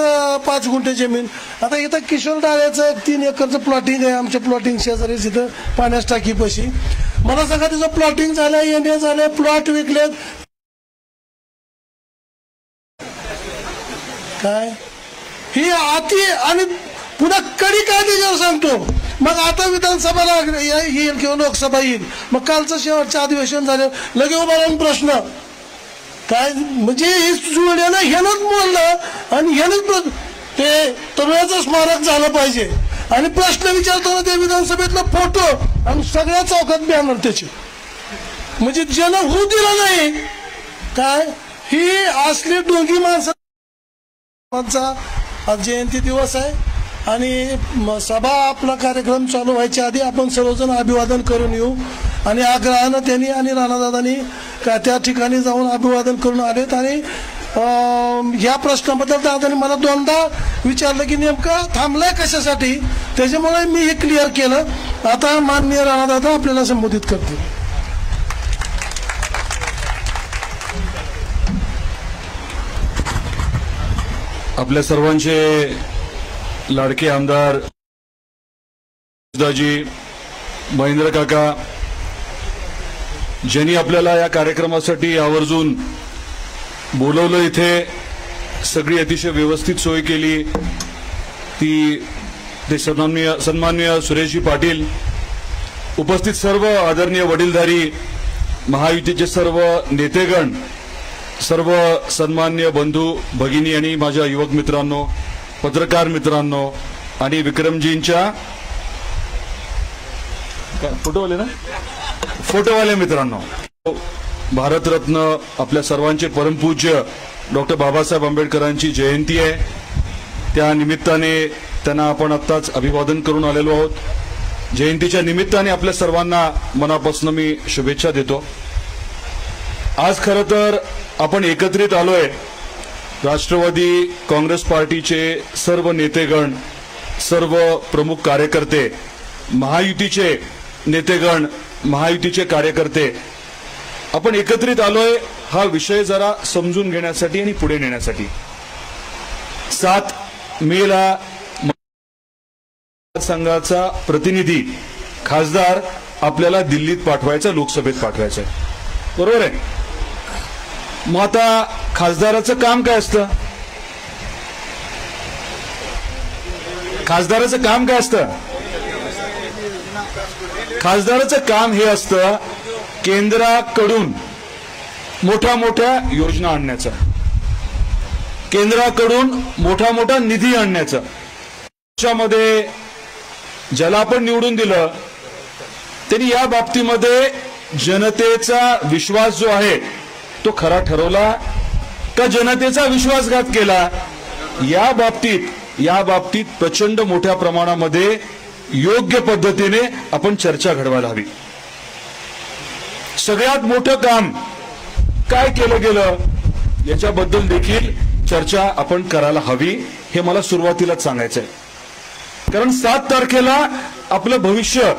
इथं पाच गुंठे जमीन. आता इथं किशोर डाळ्याचं एक तीन एकरचं प्लॉटिंग आहे आमच्या प्लॉटिंग शेजारीच इथं पाण्यास टाकीपाशी मला सांगा तिचं प्लॉटिंग झालं येणे झाले प्लॉट विकलेत. काय? ही अति आणि पुन्हा कडी काय त्याच्यावर सांगतो? मग आता विधानसभा येईल किंवा लोकसभा येईल. मग कालचं शेवटचं अधिवेशन झालं लगे उभा राहून प्रश्न. काय म्हणजे हे ह्यानंच बोललं आणि ह्यानंच ते तरुणाचं स्मारक झालं पाहिजे. आणि प्रश्न विचारताना ते विधानसभेतला फोटो आणि सगळ्या चौकात बॅनर त्याचे. म्हणजे ज्यानं होऊ दिला नाही काय ही असली डोंगी माणसं आज जयंती दिवस आहे आणि सभा आपला कार्यक्रम चालू व्हायच्या आधी आपण सर्वजण अभिवादन करून येऊ. आणि आग्रहानं त्यांनी आणि राणादादांनी का त्या ठिकाणी जाऊन अभिवादन करून आलेत आणि अं, ह्या प्रश्नाबद्दल दादांनी मला दोनदा विचारलं की नेमकं थांबलाय कशासाठी? त्याच्यामुळे मी हे क्लिअर केलं. आता माननीय राणादादा आपल्याला संबोधित करतील. आपल्या सर्वांचे लाडके आमदार दाजी महेंद्र काका ज्यांनी आपल्याला या कार्यक्रमासाठी आवर्जून बोलवलं इथे सगळी अतिशय व्यवस्थित सोय केली. ती ते सन्माननीय सन्माननीय सुरेशजी पाटील उपस्थित सर्व आदरणीय वडीलधारी महायुतीचे सर्व नेतेगण सर्व सन्मान्य बंधू भगिनी आणि माझ्या युवक मित्रांनो पत्रकार मित्रांनो आणि विक्रमजींच्या काय, आले ना? फोटोवाले मित्रांनो. भारतरत्न आपल्या सर्वांचे परमपूज्य डॉक्टर बाबासाहेब आंबेडकरांची जयंती आहे. त्या निमित्ताने त्यांना आपण आत्ताच अभिवादन करून आलेलो आहोत. जयंतीच्या निमित्ताने आपल्या सर्वांना मनापासून मी शुभेच्छा देतो. आज खरं तर आपण एकत्रित आलोय. राष्ट्रवादी काँग्रेस पार्टीचे सर्व नेतेगण सर्व प्रमुख कार्यकर्ते महायुतीचे नेतेगण महायुतीचे कार्यकर्ते. आपण एकत्रित आलोय हा विषय जरा समजून घेण्यासाठी आणि पुढे नेण्यासाठी. सात मेला संघाचा प्रतिनिधी खासदार आपल्याला दिल्लीत पाठवायचा लोकसभेत पाठवायचा बरोबर आहे? मग आता खासदाराचं काम काय असतं? खासदाराचं काम काय असतं? खासदाराचं काम हे असतं केंद्राकडून मोठ्या मोठ्या योजना आणण्याचं. केंद्राकडून मोठा मोठा निधी आणण्याचा. त्याच्यामध्ये ज्याला आपण निवडून दिलं त्यांनी या बाबतीमध्ये जनतेचा विश्वास जो आहे तो खरा ठरवला का जनतेचा विश्वासघात केला? या बाबतीत या बाबतीत प्रचंड मोठ्या प्रमाणामध्ये योग्य पद्धतीने आपण चर्चा घडवायला हवी. सगळ्यात मोठं काम काय केलं गेलं याच्याबद्दल देखील चर्चा आपण करायला हवी हे मला सुरुवातीलाच सांगायचंय. कारण सात तारखेला आपलं भविष्य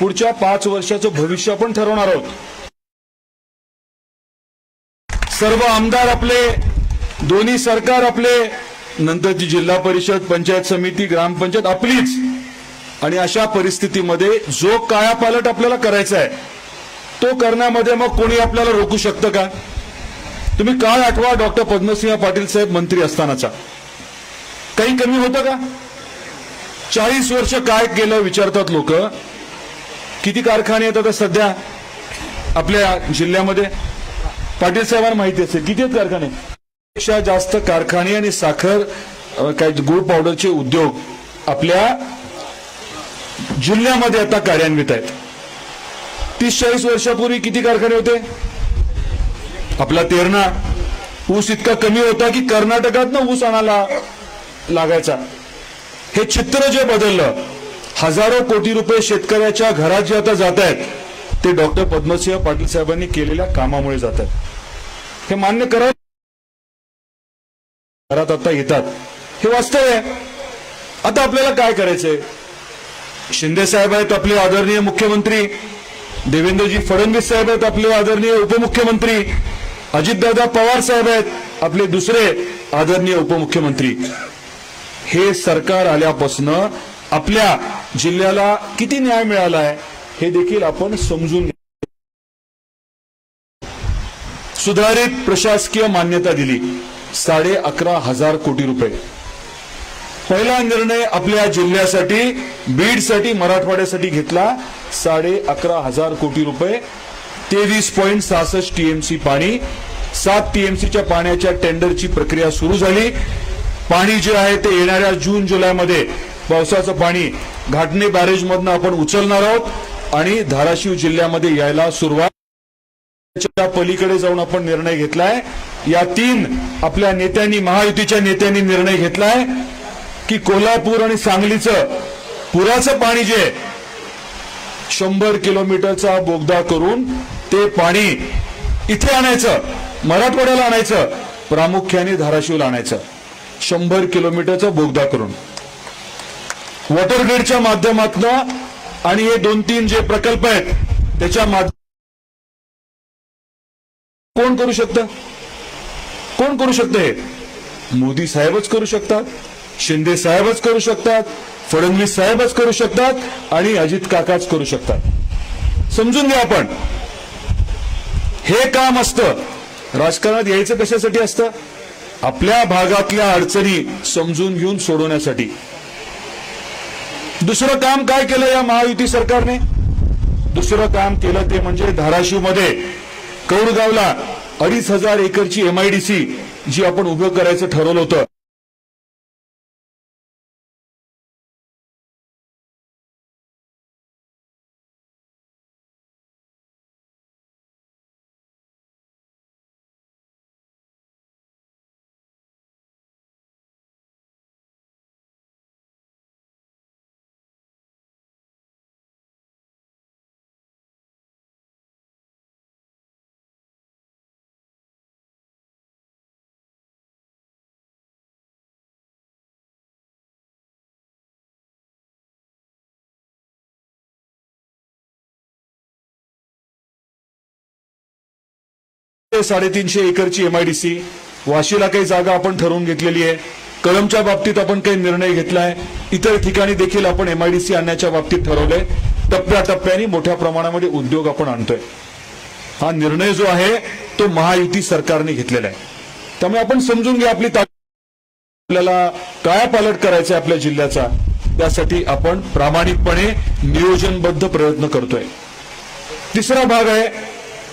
पुढच्या पाच वर्षाचं भविष्य आपण ठरवणार आहोत. सर्व आमदार आपले दोन्ही सरकार आपले नंतरची जिल्हा परिषद पंचायत समिती ग्रामपंचायत आपलीच. आणि अशा परिस्थितीमध्ये जो कायापालट आपल्याला करायचा आहे तो करण्यामध्ये मग कोणी आपल्याला रोखू शकतं का? तुम्ही काळ आठवा डॉक्टर पद्मसिंह पाटील साहेब मंत्री असतानाचा? काही कमी होतं का? चाळीस वर्ष काय केलं विचारतात लोक. किती कारखाने आहेत आता सध्या आपल्या जिल्ह्यामध्ये? पाटील साहेबांना माहिती असेल किती आहेत कारखाने? पेक्षा जास्त कारखाने आणि साखर काय गुळ पावडरचे उद्योग आपल्या जिल्ह्यामध्ये आता कार्यान्वित आहेत. तीस चाळीस वर्षापूर्वी किती कारखाने होते? आपला तेरणा ऊस इतका कमी होता की कर्नाटकात ऊस आणायला लागायचा. हे चित्र जे बदललं हजारो कोटी रुपये शेतकऱ्याच्या घरात जे आता जात आहेत ते डॉक्टर पद्मसिंह पाटील साहेबांनी केलेल्या कामामुळे जात आहेत. हे मान्य करा. घरात आता येतात. हे वास्तव आहे. आता आपल्याला काय करायचंय? शिंदे साहेब आहेत आपले आदरणीय मुख्यमंत्री देवेंद्रजी फडणवीस साहेब आहेत आपले आदरणीय उपमुख्यमंत्री अजितदादा पवार साहेब आहेत आपले दुसरे आदरणीय उपमुख्यमंत्री. हे सरकार आल्यापासून आपल्या जिल्ह्याला किती न्याय मिळाला आहे हे देखील आपण समजून सुधारित प्रशासकीय मान्यता दिली. साडे अकरा हजार कोटी रुपये. पहिला निर्णय आपल्या जिल्ह्यासाठी बीडसाठी मराठवाड्यासाठी घेतला. साडे अकरा हजार कोटी रुपये तेवीस पॉईंट सहासष्ट टीएमसी पाणी. सात टीएमसीच्या पाण्याच्या टेंडरची प्रक्रिया सुरू झाली. पाणी जे आहे ते येणाऱ्या जून जुलैमध्ये पावसाचं पाणी घाटणे बॅरेजमधनं आपण उचलणार आहोत आणि धाराशिव जिल्ह्यामध्ये यायला सुरुवात. पलीकडे जाऊन आपण निर्णय घेतलाय. या तीन आपल्या नेत्यांनी महायुतीच्या नेत्यांनी निर्णय घेतलाय. की कोल्हापूर आणि सांगलीचं पुराचं पाणी जे शंभर किलोमीटरचा बोगदा करून ते पाणी इथे आणायचं मराठवाड्याला आणायचं प्रामुख्याने धाराशिवला आणायचं. शंभर किलोमीटरचा बोगदा करून. वॉटर ग्रीडच्या माध्यमातून आणि हे दोन तीन जे प्रकल्प आहेत त्याच्या माध्यम कोण करू शकतं? कोण करू शकतं हे? मोदी साहेबच करू शकतात. शिंदे साहेबच करू शकतात फडणवीस साहेबच करू शकतात आणि अजित काकाच करू शकतात. समजून घ्या आपण. हे काम असतं. राजकारणात यायचं कशासाठी असतं? आपल्या भागातल्या अडचणी समजून घेऊन सोडवण्यासाठी. दुसरं काम काय केलं या महायुती सरकारने? दुसरं काम केलं ते म्हणजे धाराशिवमध्ये कौडगावला अडीच हजार एकरची एमआयडीसी जी आपण उभं करायचं ठरवलं होतं. ते साडेतीनशे एकरची एमआयडीसी वाशीला काही जागा आपण ठरवून घेतलेली आहे. कळमच्या बाबतीत आपण काही निर्णय घेतलाय. इतर ठिकाणी देखील आपण एमआयडीसी आणण्याच्या बाबतीत ठरवलंय. टप्प्याटप्प्याने मोठ्या प्रमाणामध्ये उद्योग आपण आणतोय. हा निर्णय जो आहे तो महायुती सरकारने घेतलेला आहे. त्यामुळे आपण समजून घ्या आपली आपल्याला काय पालट करायचा आपल्या जिल्ह्याचा. त्यासाठी आपण प्रामाणिकपणे नियोजनबद्ध प्रयत्न करतोय. तिसरा भाग आहे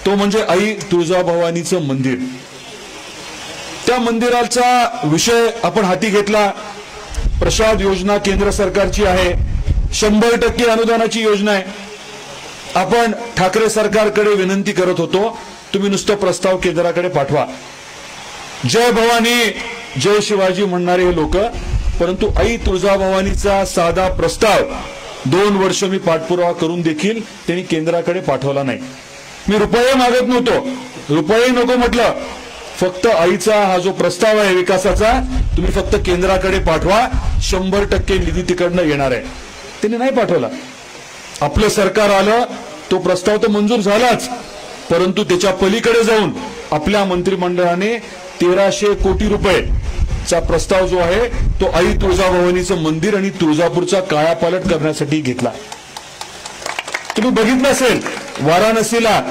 तो म्हणजे आई तुळजाभवानीचं मंदिर. त्या मंदिराचा विषय आपण हाती घेतला. प्रसाद योजना केंद्र सरकारची आहे. शंभर टक्के अनुदानाची योजना आहे. आपण ठाकरे सरकारकडे विनंती करत होतो. तुम्ही नुसतं प्रस्ताव केंद्राकडे पाठवा. जय भवानी जय शिवाजी म्हणणारे हे लोक. परंतु आई तुळजाभवानीचा साधा प्रस्ताव दोन वर्ष मी पाठपुरावा करून देखील त्यांनी केंद्राकडे पाठवला नाही. मी रुपये मागत नव्हतो. रुपये नको म्हटलं. फक्त आईचा हा जो प्रस्ताव आहे विकासाचा तुम्ही फक्त केंद्राकडे पाठवा. शंभर टक्के निधी तिकडनं येणार आहे. त्यांनी नाही पाठवला. आपलं सरकार आलं तो प्रस्ताव तर मंजूर झालाच. परंतु त्याच्या पलीकडे जाऊन आपल्या मंत्रिमंडळाने तेराशे कोटी रुपये चा प्रस्ताव जो आहे तो आई तुळजाभवानीचं मंदिर आणि तुळजापूरचा काळापालट करण्यासाठी घेतला. तुम्ही बघितलं असेल वाराणसीला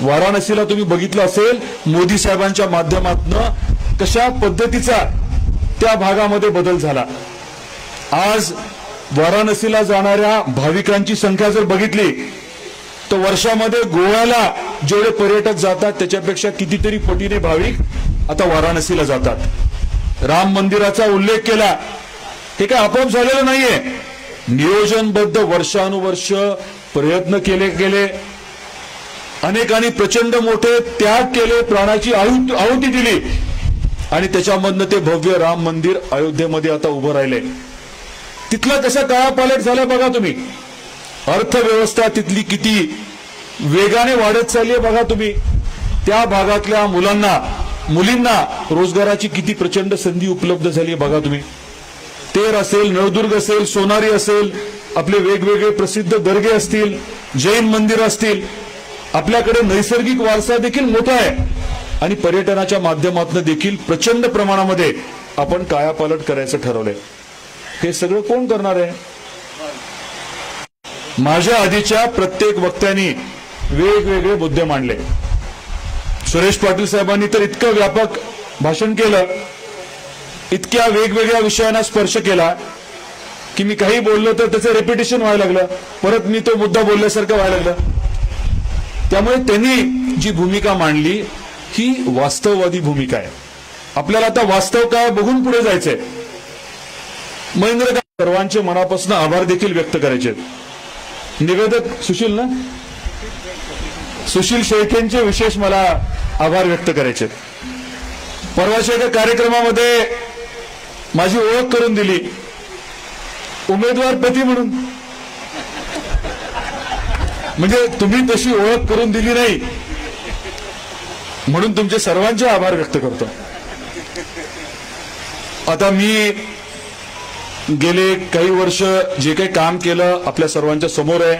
वाराणसीला तुम्ही बघितलं असेल मोदी साहेबांच्या माध्यमातून कशा पद्धतीचा त्या भागामध्ये बदल झाला. आज वाराणसीला जाणाऱ्या भाविकांची संख्या जर बघितली तर वर्षामध्ये गोव्याला जेवढे पर्यटक जातात त्याच्यापेक्षा कितीतरी पटीने भाविक आता वाराणसीला जातात. राम मंदिराचा उल्लेख केला हे काय आपोआप झालेलं नाहीये. नियोजनबद्ध वर्षानुवर्ष प्रयत्न केले गेले. अनेकांनी प्रचंड मोठे त्याग केले प्राणाची आहुत- आहुती दिली. आणि त्याच्यामधनं ते भव्य राम मंदिर अयोध्येमध्ये आता उभं राहिले. तिथला कसा काळा पालट झाला बघा तुम्ही. अर्थव्यवस्था तिथली किती वेगाने वाढत चालली आहे बघा तुम्ही. त्या भागातल्या मुलांना मुलींना रोजगाराची किती प्रचंड संधी उपलब्ध झाली आहे बघा तुम्ही. तेर असेल नळदुर्ग असेल सोनारी असेल आपले वेगवेगळे प्रसिद्ध दर्गे असतील जैन मंदिर असतील आपल्याकडे नैसर्गिक वारसा देखील मोठा आहे. आणि पर्यटनाच्या माध्यमातून देखील प्रचंड प्रमाणामध्ये आपण कायापालट करायचं ठरवलंय. हे सगळं कोण करणार आहे? माझ्या आधीच्या प्रत्येक वक्त्यांनी वेगवेगळे मुद्दे मांडले. सुरेश पाटील साहेबांनी तर इतकं व्यापक भाषण केलं इतक्या वेगवेगळ्या विषयांना स्पर्श केला की मी काही बोललो तर त्याचं रेपिटेशन व्हायला लागलं. परत मी तो मुद्दा बोलल्यासारखं व्हायला लागलं. त्यामुळे त्यांनी जी भूमिका मांडली ही वास्तववादी भूमिका आहे. आपल्याला आता वास्तव काय बघून पुढे जायचंय. महेंद्र सर्वांचे मनापासून आभार देखील व्यक्त करायचे निवेदक सुशील ना? सुशील शेळकेंचे विशेष मला आभार व्यक्त करायचे परवाच्या एका कार्यक्रमामध्ये माझी ओळख करून दिली. उमेदवार पती म्हणून. म्हणजे तुम्ही तशी ओळख करून दिली नाही. म्हणून तुमचे सर्वांचे आभार व्यक्त करतो. आता मी गेले काही वर्ष जे काही काम केलं आपल्या सर्वांच्या समोर आहे.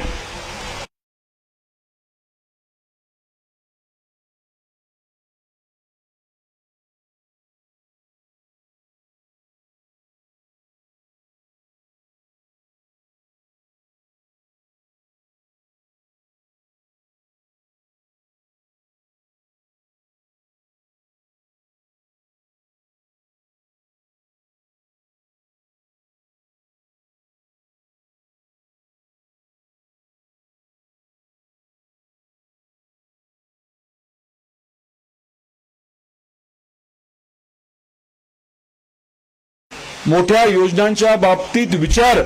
मोठ्या योजनांच्या बाबतीत विचार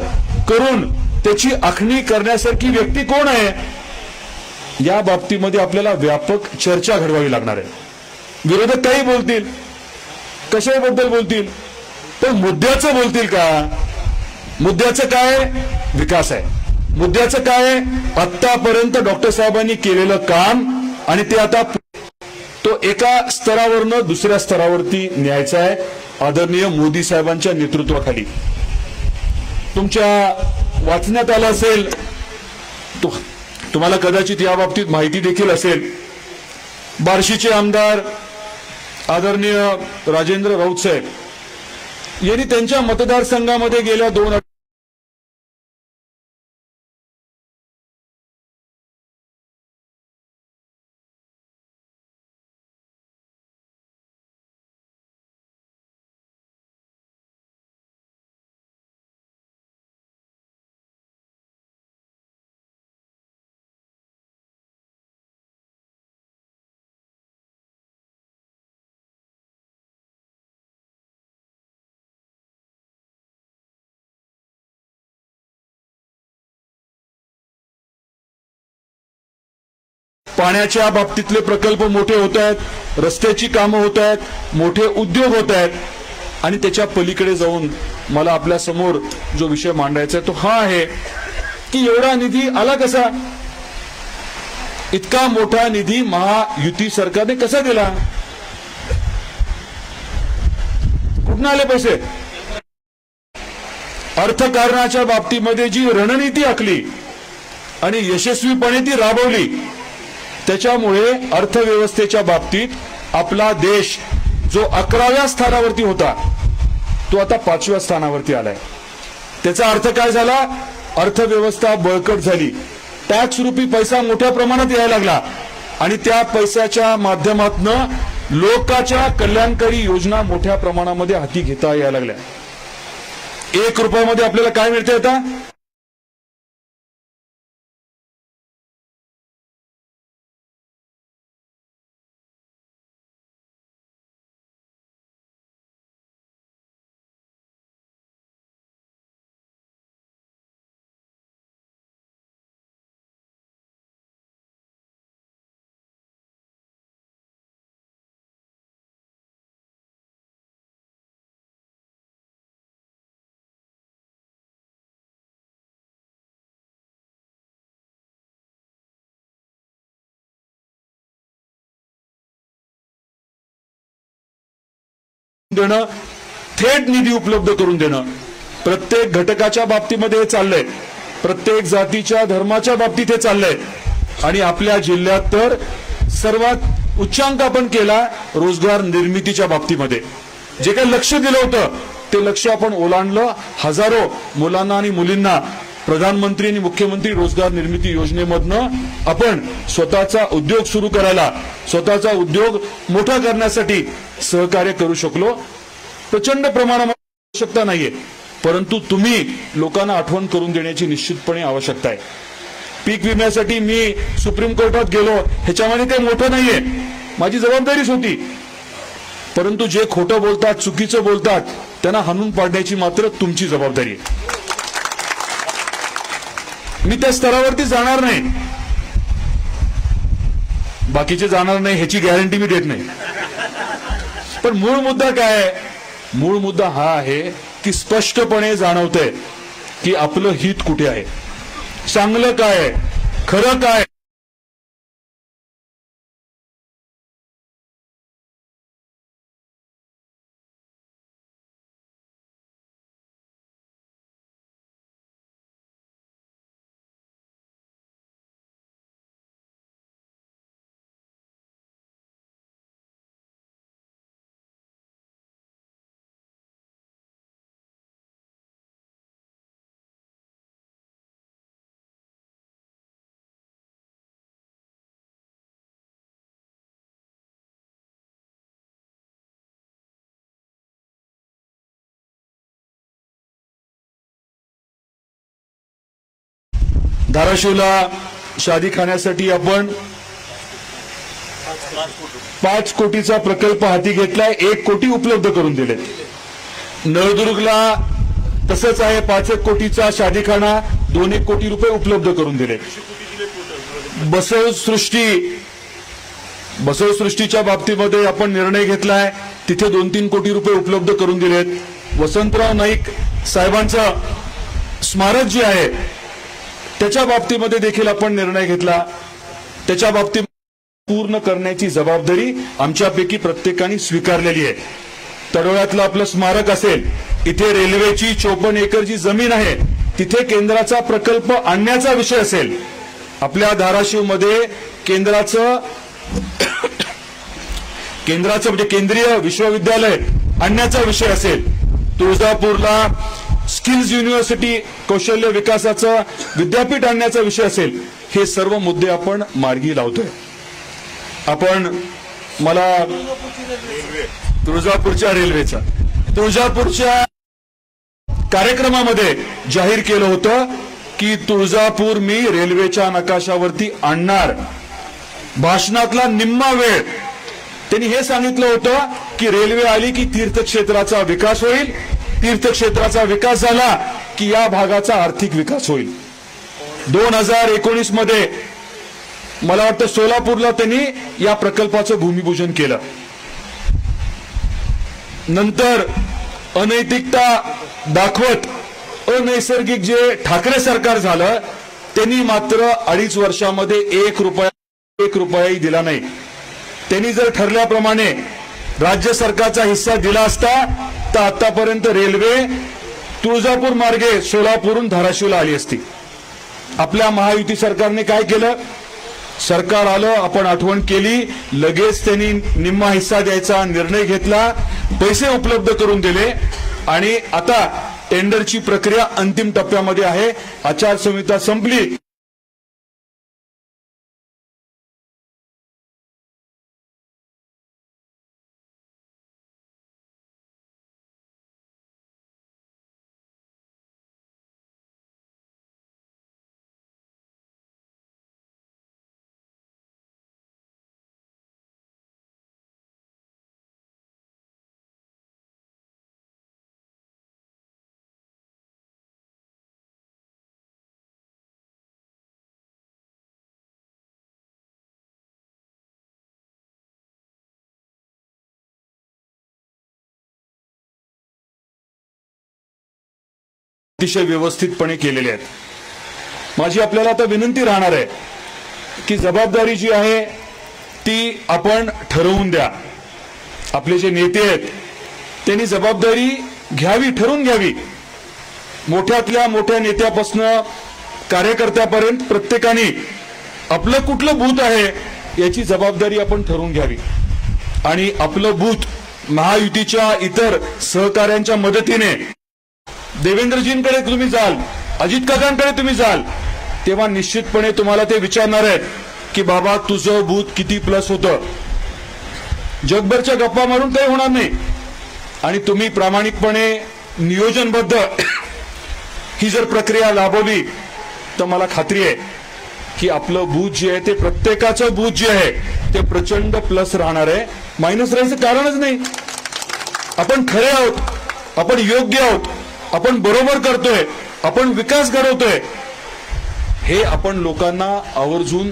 करून त्याची आखणी करण्यासारखी व्यक्ती कोण आहे? या बाबतीमध्ये आपल्याला व्यापक चर्चा घडवावी लागणार आहे. विरोधक काही बोलतील? कशाबद्दल बोलतील? पण मुद्द्याचं बोलतील का? मुद्द्याचं काय? विकास आहे. मुद्द्याचं काय? आतापर्यंत डॉक्टर साहेबांनी केलेलं काम आणि ते आता एका स्तरावरनं दुसऱ्या स्तरावरती न्यायचा आहे. आदरणीय मोदी साहेबांच्या नेतृत्वाखाली. तुमच्या वाचण्यात आलं असेल तुम्हाला कदाचित या बाबतीत माहिती देखील असेल. बार्शीचे आमदार आदरणीय राजेंद्र राऊत साहेब यांनी त्यांच्या मतदारसंघामध्ये गेल्या दोन पाण्याच्या बाबतीतले प्रकल्प मोठे होत आहेत रस्त्याची कामं होत आहेत मोठे उद्योग होत आहेत. आणि त्याच्या पलीकडे जाऊन मला आपल्यासमोर जो विषय मांडायचा आहे तो हा आहे की एवढा निधी आला कसा? इतका मोठा निधी महायुती सरकारने कसा दिला? कुठून आले पैसे? अर्थकारणाच्या बाबतीमध्ये जी रणनीती आखली आणि यशस्वीपणे ती राबवली त्याच्यामुळे अर्थव्यवस्थेच्या बाबतीत आपला देश जो अकराव्या स्थानावरती होता तो आता पाचव्या स्थानावरती आलाय. त्याचा अर्थ काय झाला? अर्थव्यवस्था बळकट झाली. टॅक्स रुपी पैसा मोठ्या प्रमाणात यायला लागला. आणि त्या पैशाच्या माध्यमातनं लोकांच्या कल्याणकारी योजना मोठ्या प्रमाणामध्ये हाती घेता यायला लागल्या. एक रुपयामध्ये आपल्याला काय मिळते आता? देणं थेट निधी उपलब्ध करून देणं. प्रत्येक घटकाच्या बाबतीमध्ये हे चाललंय. प्रत्येक जातीच्या धर्माच्या बाबतीत हे चाललंय. आणि आपल्या जिल्ह्यात तर सर्वात उच्चांक आपण केला रोजगार निर्मितीच्या बाबतीमध्ये. जे काही लक्ष दिलं होतं ते लक्ष आपण ओलांडलं. हजारो मुलांना आणि मुलींना प्रधानमंत्री आणि मुख्यमंत्री रोजगार निर्मिती योजनेमधनं आपण स्वतःचा उद्योग सुरू करायला स्वतःचा उद्योग मोठा करण्यासाठी सहकार्य करू शकलो. प्रचंड प्रमाणामध्ये आवश्यकता नाहीये. परंतु तुम्ही लोकांना आठवण करून देण्याची निश्चितपणे आवश्यकता आहे. पीक विम्यासाठी मी सुप्रीम कोर्टात गेलो ह्याच्यामध्ये काही मोठं नाहीये. माझी जबाबदारीच होती. परंतु जे खोटं बोलतात चुकीचं बोलतात त्यांना हाणून पाडण्याची मात्र तुमची जबाबदारी आहे. मी त्या स्तरावरती जाणार नाही. बाकीचे जाणार नाही ह्याची गॅरंटी मी देत नाही. पण मूळ मुद्दा काय मूळ मुद्दा हा आहे की स्पष्टपणे जाणवतंय की आपलं हित कुठे आहे? चांगलं काय खरं काय धाराशिवला शादी खाण्यासाठी आपण पाच कोटीचा प्रकल्प हाती घेतलाय एक कोटी उपलब्ध करून दिले नळदुर्गला तसंच आहे पाच एक कोटीचा शादीखाना दोन एक कोटी रुपये उपलब्ध करून दिले बसवसृष्टी बसवसृष्टीच्या बाबतीमध्ये आपण निर्णय घेतलाय तिथे दोन तीन कोटी रुपये उपलब्ध करून दिलेत. वसंतराव नाईक साहेबांचं स्मारक जे आहे त्याच्या बाबतीमध्ये देखील आपण निर्णय घेतला. त्याच्या बाबतीत पूर्ण करण्याची जबाबदारी आमच्यापैकी प्रत्येकाने स्वीकारलेली आहे. तडोळ्यातलं आपलं स्मारक असेल इथे रेल्वेची चोपन्न एकर जी जमीन आहे तिथे केंद्राचा प्रकल्प आणण्याचा विषय असेल आपल्या धाराशिवमध्ये केंद्राचं केंद्राचं म्हणजे केंद्रीय विश्वविद्यालय आणण्याचा विषय असेल तुळजापूरला स्किल्स युनिव्हर्सिटी कौशल्य विकासाचं विद्यापीठ आणण्याचा विषय असेल हे सर्व मुद्दे आपण मार्गी लावतोय. आपण मला तुळजापूरच्या रेल्वेचा तुळजापूरच्या कार्यक्रमामध्ये जाहीर केलं होतं की तुळजापूर मी रेल्वेच्या नकाशावरती आणणार. भाषणातला निम्मा वेळ. त्यांनी हे सांगितलं होतं की रेल्वे आली की तीर्थक्षेत्राचा विकास होईल तीर्थक्षेत्राचा विकास झाला की या भागाचा आर्थिक विकास होईल. दोन हजार एकोणीसमध्ये मला वाटतं सोलापूरला त्यांनी या प्रकल्पाचं भूमिपूजन केलं. नंतर अनैतिकता दाखवत अनैसर्गिक जे ठाकरे सरकार झालं त्यांनी मात्र अडीच वर्षामध्ये एक रुपया एक रुपयाही दिला नाही. त्यांनी जर ठरल्याप्रमाणे राज्य सरकारचा हिस्सा दिला असता तर आतापर्यंत रेल्वे तुळजापूर मार्गे सोलापूरहून धाराशिवला आली असती. आपल्या महायुती सरकारने काय केलं? सरकार आलं आपण आठवण केली लगेच त्यांनी निम्मा हिस्सा द्यायचा निर्णय घेतला पैसे उपलब्ध करून दिले आणि आता टेंडरची प्रक्रिया अंतिम टप्प्यामध्ये आहे. आचारसंहिता संपली. अतिशय व्यवस्थितपणे केलेले आहेत. माझी आपल्याला आता विनंती राहणार आहे की जबाबदारी जी आहे ती आपण ठरवून द्या. आपले जे नेते आहेत त्यांनी जबाबदारी घ्यावी ठरवून घ्यावी. मोठ्यातल्या मोठ्या नेत्यापासनं कार्यकर्त्यापर्यंत प्रत्येकाने आपलं कुठलं बूथ आहे याची जबाबदारी आपण ठरवून घ्यावी. आणि आपलं बूथ महायुतीच्या इतर सहकाऱ्यांच्या मदतीने देवेंद्रजींकडे तुम्ही जाल अजित काकांकडे तुम्ही जाल तेव्हा निश्चितपणे तुम्हाला ते विचारणार आहेत की बाबा तुझं भूत किती प्लस होतं? जगभरच्या गप्पा मारून काही होणार नाही. आणि तुम्ही प्रामाणिकपणे नियोजनबद्ध ही जर प्रक्रिया राबवली तर मला खात्री आहे की आपलं भूत जे आहे ते प्रत्येकाचं भूत जे आहे ते प्रचंड प्लस राहणार आहे. मायनस राहायचं कारणच नाही. आपण खरे आहोत आपण योग्य आहोत. आपण बरोबर करतोय आपण विकास घडवतोय. हे आपण लोकांना आवर्जून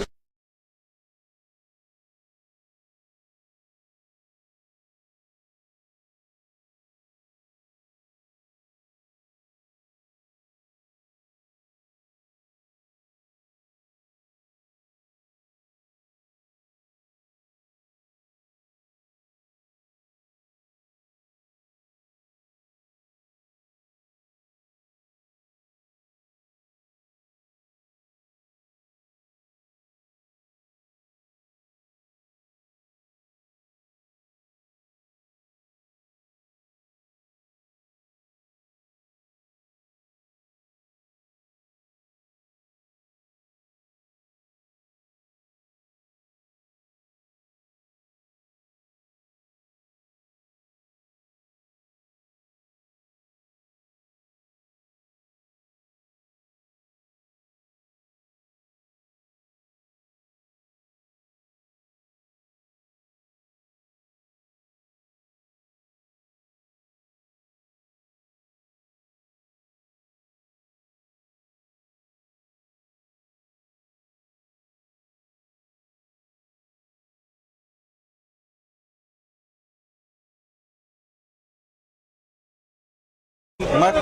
Mar...